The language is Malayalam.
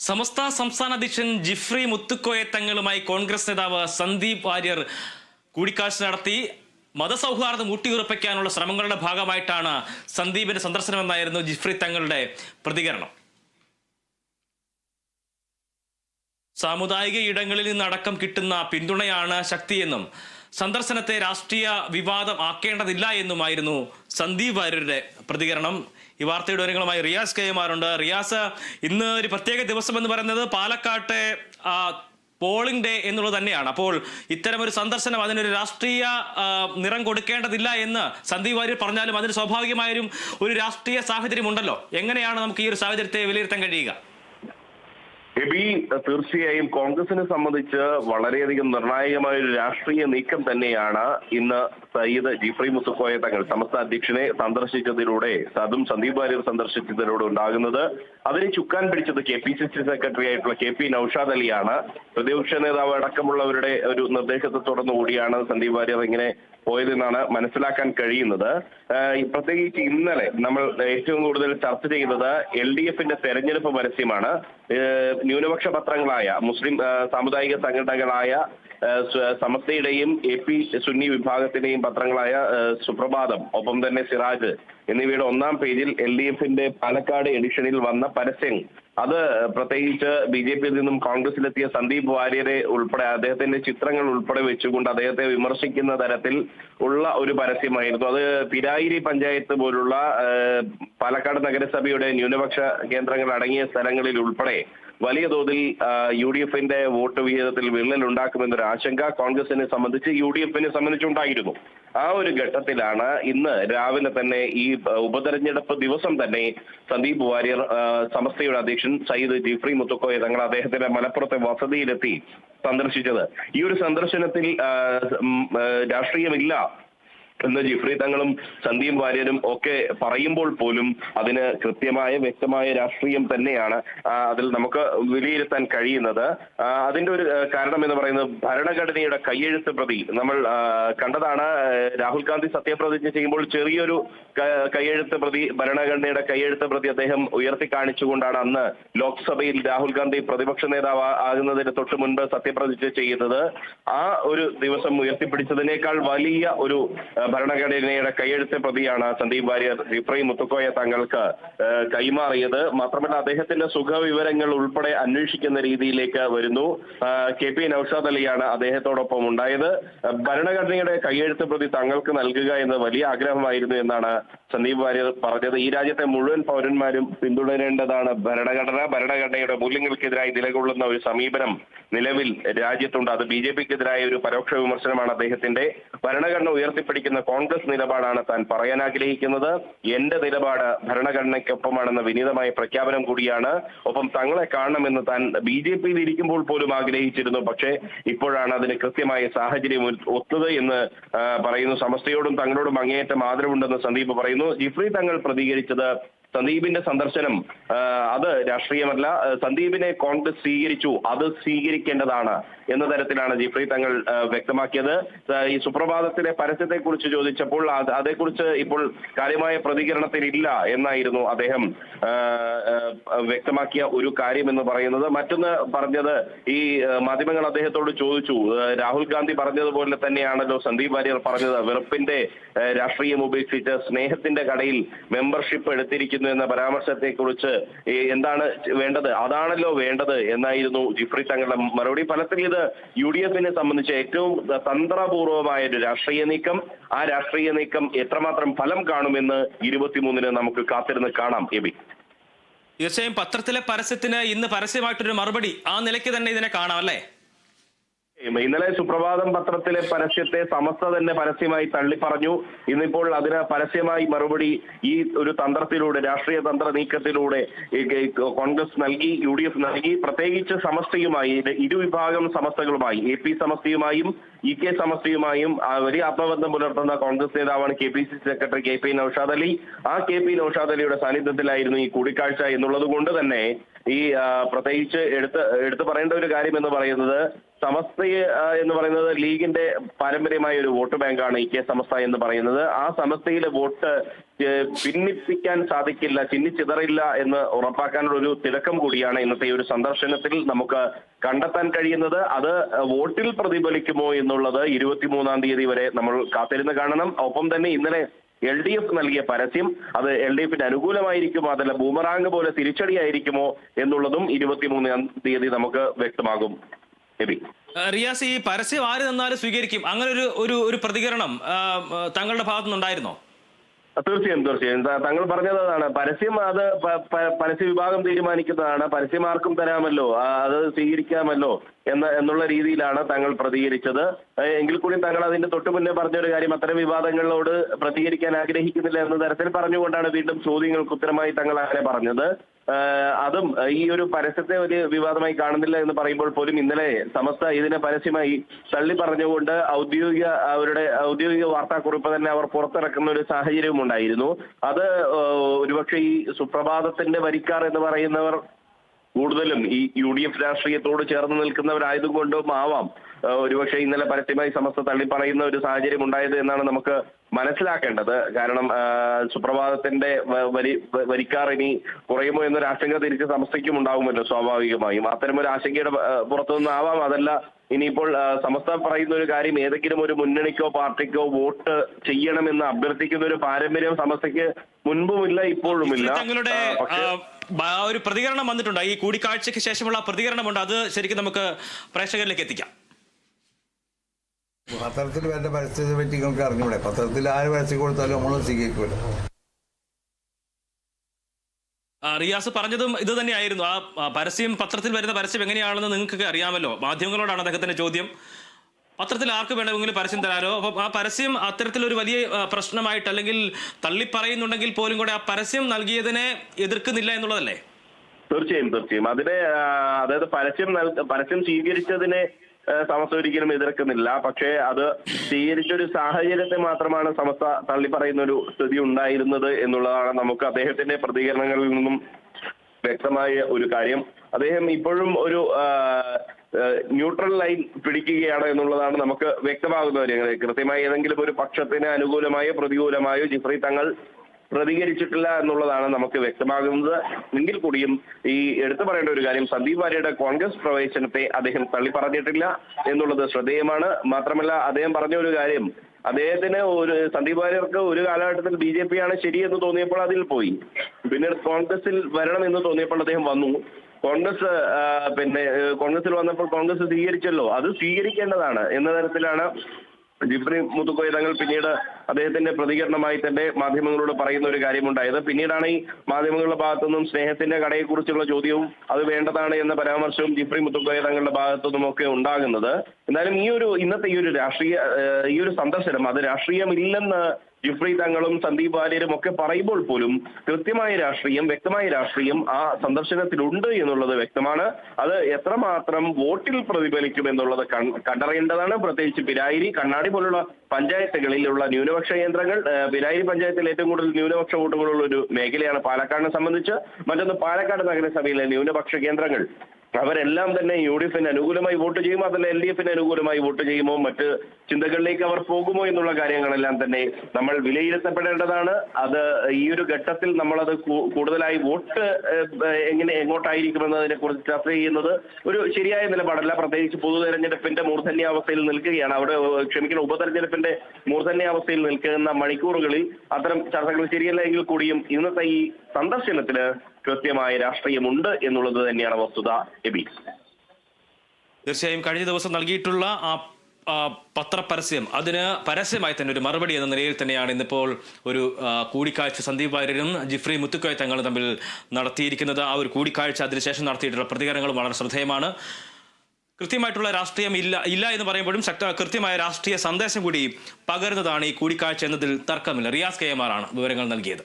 സമസ്ത സംസ്ഥാന അധ്യക്ഷൻ ജിഫ്രി മുത്തുക്കോയ തങ്ങളുമായി കോൺഗ്രസ് നേതാവ് സന്ദീപ് വാര്യർ കൂടിക്കാഴ്ച നടത്തി മതസൗഹാർദ്ദം ഊട്ടിയുറപ്പിക്കാനുള്ള ശ്രമങ്ങളുടെ ഭാഗമായിട്ടാണ് സന്ദീപിന്റെ സന്ദർശനമെന്നായിരുന്നു ജിഫ്രി തങ്ങളുടെ പ്രതികരണം. സാമുദായിക ഇടങ്ങളിൽ നിന്നടക്കം കിട്ടുന്ന പിന്തുണയാണ് ശക്തിയെന്നും സന്ദർശനത്തെ രാഷ്ട്രീയ വിവാദം ആക്കേണ്ടതില്ല എന്നുമായിരുന്നു സന്ദീപ് വാര്യരുടെ പ്രതികരണം. ഈ വാർത്തയുടെ വിവരങ്ങളുമായി റിയാസ് കൈമാറുണ്ട് റിയാസ് ഇന്ന് ഒരു പ്രത്യേക ദിവസം എന്ന് പറയുന്നത് പാലക്കാട്ടെ പോളിംഗ് ഡേ എന്നുള്ളത് തന്നെയാണ്. അപ്പോൾ ഇത്തരം ഒരു സന്ദർശനം അതിനൊരു രാഷ്ട്രീയ നിറം കൊടുക്കേണ്ടതില്ല എന്ന് സന്ദീപ് വാര്യർ പറഞ്ഞാലും അതിന് സ്വാഭാവികമായൊരു ഒരു രാഷ്ട്രീയ സാഹചര്യം ഉണ്ടല്ലോ എങ്ങനെയാണ് നമുക്ക് ഈ ഒരു സാഹചര്യത്തെ വിലയിരുത്താൻ കഴിയുക? എബി തീർച്ചയായും കോൺഗ്രസിനെ സംബന്ധിച്ച് വളരെയധികം നിർണായകമായ ഒരു രാഷ്ട്രീയ നീക്കം തന്നെയാണ് ഇന്ന് സയ്യിദ് ജിഫ്രി മുത്തുക്കോയ തങ്ങൾ സംസ്ഥാന അധ്യക്ഷനെ സന്ദർശിച്ചതിലൂടെ അതും സന്ദീപ് വാര്യർ സന്ദർശിച്ചതിലൂടെ ഉണ്ടാകുന്നത്. അതിനെ ചുക്കാൻ പിടിച്ചത് K P C C secretary ആയിട്ടുള്ള കെ പി നൌഷാദ് അലിയാണ്. പ്രതിപക്ഷ നേതാവ് അടക്കമുള്ളവരുടെ ഒരു നിർദ്ദേശത്തെ തുടർന്നുകൂടിയാണ് സന്ദീപ് വാര്യർ ഇങ്ങനെ പോയതെന്നാണ് മനസ്സിലാക്കാൻ കഴിയുന്നത്. പ്രത്യേകിച്ച് ഇന്നലെ നമ്മൾ ഏറ്റവും കൂടുതൽ ചർച്ച ചെയ്തത് എൽ ഡി എഫിന്റെ തെരഞ്ഞെടുപ്പ് പരസ്യമാണ്. ന്യൂനപക്ഷ പത്രങ്ങളായ മുസ്ലിം സാമുദായിക സംഘടനകളായ സമസ്തയുടെയും എ പി സുന്നി വിഭാഗത്തിന്റെയും പത്രങ്ങളായ സുപ്രഭാതം ഒപ്പം തന്നെ സിറാജ് എന്നിവയുടെ ഒന്നാം പേജിൽ എൽ ഡി എഫിന്റെ പാലക്കാട് എഡിഷനിൽ വന്ന പരസ്യം അത് പ്രത്യേകിച്ച് ബി ജെ പിയിൽ നിന്നും കോൺഗ്രസിലെത്തിയ സന്ദീപ് വാര്യരെ ഉൾപ്പെടെ അദ്ദേഹത്തിന്റെ ചിത്രങ്ങൾ ഉൾപ്പെടെ വെച്ചുകൊണ്ട് അദ്ദേഹത്തെ വിമർശിക്കുന്ന തരത്തിൽ ഉള്ള ഒരു പരസ്യമായിരുന്നു. അത് പിരായിരി പഞ്ചായത്ത് പോലുള്ള പാലക്കാട് നഗരസഭയുടെ ന്യൂനപക്ഷ കേന്ദ്രങ്ങൾ അടങ്ങിയ സ്ഥലങ്ങളിൽ ഉൾപ്പെടെ വലിയ തോതിൽ യു ഡി എഫിന്റെ വോട്ട് വിഹിതത്തിൽ വിള്ളൽ ഉണ്ടാക്കുമെന്നൊരു ആശങ്ക കോൺഗ്രസിനെ സംബന്ധിച്ച് യു ഡി എഫിനെ സംബന്ധിച്ചുണ്ടായിരുന്നു. ആ ഒരു ഘട്ടത്തിലാണ് ഇന്ന് രാവിലെ തന്നെ ഈ ഉപതെരഞ്ഞെടുപ്പ് ദിവസം തന്നെ സന്ദീപ് വാര്യർ സമസ്തയുടെ അധ്യക്ഷൻ സയ്യിദ് ജിഫ്രി മുത്തുക്കോയ തങ്ങൾ അദ്ദേഹത്തിന്റെ മലപ്പുറത്തെ വസതിയിലെത്തി സന്ദർശിച്ചത്. ഈ ഒരു സന്ദർശനത്തിൽ രാഷ്ട്രീയമില്ല. എന്ന് ജിഫ്രി തങ്ങളും സന്ദീപ് വാര്യരും ഒക്കെ പറയുമ്പോൾ പോലും അതിന് കൃത്യമായ വ്യക്തമായ രാഷ്ട്രീയം തന്നെയാണ് അതിൽ നമുക്ക് വിലയിരുത്താൻ കഴിയുന്നത്. അതിന്റെ ഒരു കാരണം എന്ന് പറയുന്നത് ഭരണഘടനയുടെ കയ്യെഴുത്ത് പ്രതി നമ്മൾ കണ്ടതാണ് രാഹുൽ ഗാന്ധി സത്യപ്രതിജ്ഞ ചെയ്യുമ്പോൾ ചെറിയൊരു കയ്യെഴുത്ത് പ്രതി ഭരണഘടനയുടെ കയ്യെഴുത്ത് പ്രതി അദ്ദേഹം ഉയർത്തി കാണിച്ചുകൊണ്ടാണ് അന്ന് ലോക്സഭയിൽ രാഹുൽ ഗാന്ധി പ്രതിപക്ഷ നേതാവ് ആകുന്നതിന് തൊട്ട് മുൻപ് സത്യപ്രതിജ്ഞ ചെയ്യുന്നത്. ആ ഒരു ദിവസം ഉയർത്തിപ്പിടിച്ചതിനേക്കാൾ വലിയ ഒരു ഭരണഘടനയുടെ കയ്യെഴുത്ത് പ്രതിയാണ് സന്ദീപ് വാര്യർ. ഇബ്രഹിം മുത്തുക്കോയ തങ്ങൾക്ക് കൈമാറിയത്. മാത്രമല്ല അദ്ദേഹത്തിന്റെ സുഖവിവരങ്ങൾ ഉൾപ്പെടെ അന്വേഷിക്കുന്ന രീതിയിലേക്ക് വരുന്നു. കെ പി നൌഷാദ് അലിയാണ് അദ്ദേഹത്തോടൊപ്പം ഉണ്ടായത്. ഭരണഘടനയുടെ കൈയെഴുത്ത് പ്രതി തങ്ങൾക്ക് നൽകുക എന്ന് വലിയ ആഗ്രഹമായിരുന്നു എന്നാണ് സന്ദീപ് വാര്യർ പറഞ്ഞത്. ഈ രാജ്യത്തെ മുഴുവൻ പൗരന്മാരും പിന്തുടരേണ്ടതാണ് ഭരണഘടന. ഭരണഘടനയുടെ മൂല്യങ്ങൾക്കെതിരായി നിലകൊള്ളുന്ന ഒരു സമീപനം നിലവിൽ രാജ്യത്തുണ്ട്. അത് ബി ജെ പിക്കെതിരായ ഒരു പരോക്ഷ വിമർശനമാണ് അദ്ദേഹത്തിന്റെ. ഭരണഘടന ഉയർത്തിപ്പിടിക്കുന്ന കോൺഗ്രസ് നിലപാടാണ് താൻ പറയാൻ ആഗ്രഹിക്കുന്നത്. എന്റെ നിലപാട് ഭരണഘടനയ്ക്കൊപ്പമാണെന്ന വിനീതമായ പ്രഖ്യാപനം കൂടിയാണ്. ഒപ്പം തങ്ങളെ കാണണമെന്ന് താൻ ബി ജെ പിയിൽ ഇരിക്കുമ്പോൾ പോലും ആഗ്രഹിച്ചിരുന്നു. പക്ഷേ ഇപ്പോഴാണ് അതിന് കൃത്യമായ സാഹചര്യം ഒത്തത് എന്ന് പറയുന്നു. സമസ്തയോടും തങ്ങളോടും അങ്ങേയറ്റം ആദരവുണ്ടെന്ന് സന്ദീപ് പറയുന്നു. ജിഫ്രി തങ്ങൾ പ്രതികരിച്ചത് സന്ദീപിന്റെ സന്ദർശനം അത് രാഷ്ട്രീയമല്ല സന്ദീപിനെ കോൺഗ്രസ് സ്വീകരിച്ചു അത് സ്വീകരിക്കേണ്ടതാണ് എന്ന തരത്തിലാണ് ജിഫ്രി തങ്ങൾ വ്യക്തമാക്കിയത്. ഈ സുപ്രഭാതത്തിലെ പരസ്യത്തെ കുറിച്ച് ചോദിച്ചപ്പോൾ അത് അതേക്കുറിച്ച് ഇപ്പോൾ കാര്യമായ പ്രതികരണത്തിനില്ല എന്നായിരുന്നു അദ്ദേഹം വ്യക്തമാക്കിയ ഒരു കാര്യം എന്ന് പറയുന്നത്. മറ്റൊന്ന് പറഞ്ഞത് ഈ മാധ്യമങ്ങൾ അദ്ദേഹത്തോട് ചോദിച്ചു. രാഹുൽ ഗാന്ധി പറഞ്ഞതുപോലെ തന്നെയാണല്ലോ സന്ദീപ് വാര്യർ പറഞ്ഞത്. വെറുപ്പിന്റെ രാഷ്ട്രീയം ഉപേക്ഷിച്ച് സ്നേഹത്തിന്റെ കടയിൽ മെമ്പർഷിപ്പ് എടുത്തിരിക്കുന്നു എന്ന പരാമർശത്തെ കുറിച്ച് എന്താണ് വേണ്ടത്? അതാണല്ലോ വേണ്ടത് എന്നായിരുന്നു ജിഫ്രി തങ്ങളുടെ മറുപടി. ഫലത്തിൽ ഇത് യു ഡി എഫിനെ സംബന്ധിച്ച് ഏറ്റവും തന്ത്രപൂർവമായ ഒരു രാഷ്ട്രീയ നീക്കം. ആ രാഷ്ട്രീയ നീക്കം എത്രമാത്രം ഫലം കാണുമെന്ന് ഇരുപത്തിമൂന്നിന് നമുക്ക് കാത്തിരുന്ന് കാണാം എബി. തീർച്ചയായും പത്രത്തിലെ പരസ്യത്തിന് ഇന്ന് പരസ്യമായിട്ടൊരു മറുപടി ആ നിലയ്ക്ക് തന്നെ ഇതിനെ കാണാം അല്ലേ? ഇന്നലെ സുപ്രഭാതം പത്രത്തിലെ പരസ്യത്തെ സമസ്ത തന്നെ പരസ്യമായി തള്ളിപ്പറഞ്ഞു. ഇന്നിപ്പോൾ അതിന് പരസ്യമായി മറുപടി ഈ ഒരു തന്ത്രത്തിലൂടെ രാഷ്ട്രീയ തന്ത്ര നീക്കത്തിലൂടെ കോൺഗ്രസ് നൽകി യു ഡി എഫ് നൽകി. പ്രത്യേകിച്ച് സമസ്തയുമായി ഇരുവിഭാഗം സമസ്തകളുമായി എ പി സമസ്തയുമായും ഇ കെ സമസ്തയുമായും വലിയ ആത്മബന്ധം പുലർത്തുന്ന കോൺഗ്രസ് നേതാവാണ് K P C secretary K P Noushad Ali. ആ കെ പി നൌഷാദ് അലിയുടെ സാന്നിധ്യത്തിലായിരുന്നു ഈ കൂടിക്കാഴ്ച എന്നുള്ളത് കൊണ്ട് തന്നെ ഈ പ്രത്യേകിച്ച് എടുത്ത് എടുത്തു പറയേണ്ട ഒരു കാര്യം എന്ന് പറയുന്നത് സമസ്തയെ എന്ന് പറയുന്നത് ലീഗിന്റെ പാരമ്പര്യമായ ഒരു വോട്ട് ബാങ്കാണ് ഇ കെ സമസ്ത എന്ന് പറയുന്നത്. ആ സമസ്തയിലെ വോട്ട് ഭിന്നിപ്പിക്കാൻ സാധിക്കില്ല ചിന്നിച്ചിതറില്ല എന്ന് ഉറപ്പാക്കാനുള്ള ഒരു തിലക്കം കൂടിയാണ് ഇന്നത്തെ ഒരു സന്ദർശനത്തിൽ നമുക്ക് കണ്ടെത്താൻ കഴിയുന്നത്. അത് വോട്ടിൽ പ്രതിഫലിക്കുമോ എന്നുള്ളത് ഇരുപത്തിമൂന്നാം തീയതി വരെ നമ്മൾ കാത്തിരുന്ന് കാണണം. ഒപ്പം തന്നെ ഇന്നലെ എൽ ഡി എഫ് നൽകിയ പരസ്യം അത് എൽ ഡി എഫിന് അനുകൂലമായിരിക്കുമോ? അതല്ല ബൂമറാങ് പോലെ തിരിച്ചടിയായിരിക്കുമോ എന്നുള്ളതും ഇരുപത്തിമൂന്നാം തീയതി നമുക്ക് വ്യക്തമാകും. റിയാസ് ഈ പരസ്യം ആര് തന്നാലും സ്വീകരിക്കും. അങ്ങനെ ഒരു ഒരു ഒരു പ്രതികരണം താങ്കളുടെ ഭാഗത്തുനിന്നുണ്ടായിരുന്നോ തീർച്ചയായും തീർച്ചയായും. താങ്കൾ പറഞ്ഞത് അതാണ്. പരസ്യം അത് പരസ്യ വിഭാഗം തീരുമാനിക്കുന്നതാണ്. പരസ്യം ആർക്കും തരാമല്ലോ. അത് സ്വീകരിക്കാമല്ലോ. എന്ന എന്നുള്ള രീതിയിലാണ് താങ്കൾ പ്രതികരിച്ചത്. എങ്കിൽ കൂടി താങ്കൾ അതിന്റെ തൊട്ടു മുന്നേ പറഞ്ഞ ഒരു കാര്യം അത്തരം വിവാദങ്ങളോട് പ്രതികരിക്കാൻ ആഗ്രഹിക്കുന്നില്ല എന്ന തരത്തിൽ പറഞ്ഞുകൊണ്ടാണ് വീണ്ടും ചോദ്യങ്ങൾക്ക് ഉത്തരമായി താങ്കൾ അങ്ങനെ പറഞ്ഞത്. അതും ഈ ഒരു പരസ്യത്തെ ഒരു വിവാദമായി കാണുന്നില്ല എന്ന് പറയുമ്പോൾ പോലും ഇന്നലെ സമസ്ത ഇതിനെ പരസ്യമായി തള്ളി പറഞ്ഞുകൊണ്ട് ഔദ്യോഗിക അവരുടെ ഔദ്യോഗിക വാർത്താക്കുറിപ്പ് തന്നെ അവർ പുറത്തിറക്കുന്ന ഒരു സാഹചര്യവും ഉണ്ടായിരുന്നു. അത് ഒരുപക്ഷെ ഈ സുപ്രഭാതത്തിന്റെ വരിക്കാർ എന്ന് പറയുന്നവർ കൂടുതലും ഈ യു ഡി എഫ് രാഷ്ട്രീയത്തോട് ചേർന്ന് നിൽക്കുന്നവരായതുകൊണ്ടും ആവാം. ഒരുപക്ഷെ ഇന്നലെ പരസ്യമായി സമസ്ത തള്ളിപ്പറയുന്ന ഒരു സാഹചര്യം ഉണ്ടായത് എന്നാണ് നമുക്ക് മനസ്സിലാക്കേണ്ടത്. കാരണം സുപ്രഭാതത്തിന്റെ വരി വരിക്കാർ ഇനി കുറയുമോ എന്നൊരു ആശങ്ക തിരിച്ച് സമസ്തയ്ക്കും ഉണ്ടാകുമല്ലോ സ്വാഭാവികമായും. അത്തരം ഒരു ആശങ്കയുടെ പുറത്തുനിന്നാവാം അതല്ല ഇനിയിപ്പോൾ സമസ്ത പറയുന്ന ഒരു കാര്യം ഏതെങ്കിലും ഒരു മുന്നണിക്കോ പാർട്ടിക്കോ വോട്ട് ചെയ്യണമെന്ന് അഭ്യർത്ഥിക്കുന്ന ഒരു പാരമ്പര്യം സമസ്തയ്ക്ക് മുൻപുമില്ല ഇപ്പോഴുമില്ല. തങ്ങളുടെ ആ, ഒരു പ്രതികരണം വന്നിട്ടുണ്ട്. ഈ കൂടിക്കാഴ്ചയ്ക്ക് ശേഷമുള്ള പ്രതികരണമുണ്ട്. അത് ശരിക്കും നമുക്ക് പ്രേക്ഷകരിലേക്ക് എത്തിക്കാം. പത്രത്തിൽ വരുന്ന പരസ്യത്തെ പറ്റി നിങ്ങൾക്ക് അറിഞ്ഞൂടെ? പത്രത്തിൽ ആര് പരസ്യം കൊടുത്താലും നമ്മൾ സ്വീകരിക്കൂല. ആ, റിയാസ് പറഞ്ഞതും ഇത് തന്നെയായിരുന്നു. ആ പരസ്യം പത്രത്തിൽ വരുന്ന പരസ്യം എങ്ങനെയാണെന്ന് നിങ്ങൾക്കൊക്കെ അറിയാമല്ലോ. മാധ്യമങ്ങളോടാണ് അദ്ദേഹത്തിന്റെ ചോദ്യം. പത്രത്തിൽ ആർക്ക് വേണമെങ്കിലും പരസ്യം തരാലോ? അപ്പം ആ പരസ്യം അത്തരത്തിലൊരു വലിയ പ്രശ്നമായിട്ട് അല്ലെങ്കിൽ തള്ളിപ്പറയുന്നുണ്ടെങ്കിൽ പോലും കൂടെ ആ പരസ്യം നൽകിയതിനെ എതിർക്കുന്നില്ല എന്നുള്ളതല്ലേ? തീർച്ചയായും തീർച്ചയായും. അതിനെ അതായത് പരസ്യം പരസ്യം സ്വീകരിച്ചതിനെ സമസ്ത ഒരിക്കലും എതിർക്കുന്നില്ല. പക്ഷേ അത് സ്വീകരിച്ചൊരു സാഹചര്യത്തെ മാത്രമാണ് സമസ്ത തള്ളിപ്പറയുന്ന ഒരു സ്ഥിതി ഉണ്ടായിരുന്നത് എന്നുള്ളതാണ് നമുക്ക് അദ്ദേഹത്തിന്റെ പ്രതികരണങ്ങളിൽ നിന്നും വ്യക്തമായ ഒരു കാര്യം. അദ്ദേഹം ഇപ്പോഴും ഒരു ന്യൂട്രൽ ലൈൻ പിടിക്കുകയാണ് എന്നുള്ളതാണ് നമുക്ക് വ്യക്തമാകുന്ന കാര്യങ്ങൾ. കൃത്യമായി ഏതെങ്കിലും ഒരു പക്ഷത്തിന് അനുകൂലമായോ പ്രതികൂലമായോ ജിഫ്രി തങ്ങൾ പ്രതികരിച്ചിട്ടില്ല എന്നുള്ളതാണ് നമുക്ക് വ്യക്തമാകുന്നത്. എങ്കിൽ കൂടിയും ഈ എടുത്തു പറയേണ്ട ഒരു കാര്യം സന്ദീപ് വാര്യയുടെ കോൺഗ്രസ് പ്രവേശനത്തെ അദ്ദേഹം തള്ളി പറഞ്ഞിട്ടില്ല എന്നുള്ളത് ശ്രദ്ധേയമാണ്. മാത്രമല്ല അദ്ദേഹം പറഞ്ഞ ഒരു കാര്യം അദ്ദേഹത്തിന് ഒരു സന്ദീപ് വാര്യർക്ക് ഒരു കാലഘട്ടത്തിൽ ബി ജെ ആണ് ശരിയെന്ന് തോന്നിയപ്പോൾ അതിൽ പോയി. പിന്നീട് കോൺഗ്രസിൽ വരണം എന്ന് തോന്നിയപ്പോൾ അദ്ദേഹം വന്നു. കോൺഗ്രസ് പിന്നെ കോൺഗ്രസിൽ വന്നപ്പോൾ കോൺഗ്രസ് സ്വീകരിച്ചല്ലോ. അത് സ്വീകരിക്കേണ്ടതാണ് എന്ന തരത്തിലാണ് ജിഫ്രി മുത്തുക്കോയ തങ്ങൾ പിന്നീട് അദ്ദേഹത്തിന്റെ പ്രതികരണമായി തന്നെ മാധ്യമങ്ങളോട് പറയുന്ന ഒരു കാര്യമുണ്ടായത്. പിന്നീടാണ് ഈ മാധ്യമങ്ങളുടെ ഭാഗത്തുനിന്നും സ്നേഹത്തിന്റെ കടയെക്കുറിച്ചുള്ള ചോദ്യവും അത് വേണ്ടതാണ് എന്ന പരാമർശവും ജിഫ്രി മുത്തുക്കോയ തങ്ങളുടെ ഭാഗത്തുനിന്നും ഒക്കെ ഉണ്ടാകുന്നത്. എന്നാലും ഈ ഒരു ഇന്നത്തെ ഈ ഒരു രാഷ്ട്രീയ ഈ ഒരു സന്ദർശനം അത് രാഷ്ട്രീയമില്ലെന്ന് ജിഫ്രി തങ്ങളും സന്ദീപ് വാര്യരും ഒക്കെ പറയുമ്പോൾ പോലും കൃത്യമായ രാഷ്ട്രീയം വ്യക്തമായ രാഷ്ട്രീയം ആ സന്ദർശനത്തിലുണ്ട് എന്നുള്ളത് വ്യക്തമാണ്. അത് എത്രമാത്രം വോട്ടിൽ പ്രതിഫലിക്കും എന്നുള്ളത് കണ്ടറിയേണ്ടതാണ്. പ്രത്യേകിച്ച് പിരായിരി കണ്ണാടി പോലുള്ള പഞ്ചായത്തുകളിലുള്ള ന്യൂനപക്ഷ കേന്ദ്രങ്ങൾ പിരായിരി പഞ്ചായത്തിൽ ഏറ്റവും കൂടുതൽ ന്യൂനപക്ഷ വോട്ടുകളുള്ള ഒരു മേഖലയാണ് പാലക്കാടിനെ സംബന്ധിച്ച്. മറ്റൊന്ന് പാലക്കാട് നഗരസഭയിലെ ന്യൂനപക്ഷ കേന്ദ്രങ്ങൾ. അവരെല്ലാം തന്നെ യു ഡി എഫിന് അനുകൂലമായി വോട്ട് ചെയ്യുമോ? അതല്ല എൽ ഡി എഫിന് അനുകൂലമായി വോട്ട് ചെയ്യുമോ? മറ്റ് ചിന്തകളിലേക്ക് അവർ പോകുമോ എന്നുള്ള കാര്യങ്ങളെല്ലാം തന്നെ നമ്മൾ വിലയിരുത്തപ്പെടേണ്ടതാണ്. അത് ഈ ഒരു ഘട്ടത്തിൽ നമ്മളത് കൂടുതലായി വോട്ട് എങ്ങനെ എങ്ങോട്ടായിരിക്കുമെന്നതിനെ കുറിച്ച് ചർച്ച ചെയ്യുന്നത് ഒരു ശരിയായ നിലപാടല്ല. പ്രത്യേകിച്ച് പൊതു തെരഞ്ഞെടുപ്പിന്റെ മൂർധന്യാവസ്ഥയിൽ നിൽക്കുകയാണ്. അവിടെ ക്ഷമിക്കുന്ന ഉപതെരഞ്ഞെടുപ്പിന്റെ മൂർധന്യാവസ്ഥയിൽ നിൽക്കുന്ന മണിക്കൂറുകളിൽ അത്തരം ചർച്ചകൾ ശരിയല്ല എങ്കിൽ കൂടിയും ഇന്നത്തെ ഈ സന്ദർശനത്തിന് കൃത്യമായ രാഷ്ട്രീയമുണ്ട് എന്നുള്ളത് തന്നെയാണ് വസ്തുത എബി. തീർച്ചയായും കഴിഞ്ഞ ദിവസം നൽകിയിട്ടുള്ള ആ പത്രപരസ്യം അതിന് പരസ്യമായി തന്നെ ഒരു മറുപടി എന്ന നിലയിൽ തന്നെയാണ് ഇന്നിപ്പോൾ ഒരു കൂടിക്കാഴ്ച സന്ദീപ് വാര്യരും ജിഫ്രി മുത്തുക്കോയ തങ്ങളും തമ്മിൽ നടത്തിയിരിക്കുന്നത്. ആ ഒരു കൂടിക്കാഴ്ച അതിനുശേഷം നടത്തിയിട്ടുള്ള പ്രതികരണങ്ങൾ വളരെ ശ്രദ്ധേയമാണ്. കൃത്യമായിട്ടുള്ള രാഷ്ട്രീയം ഇല്ല ഇല്ല എന്ന് പറയുമ്പോഴും ശക്ത കൃത്യമായ രാഷ്ട്രീയ സന്ദേശം കൂടി പകരുന്നതാണ് ഈ കൂടിക്കാഴ്ച എന്നതിൽ തർക്കമില്ല. റിയാസ് കെ എം ആർ ആണ് വിവരങ്ങൾ നൽകിയത്.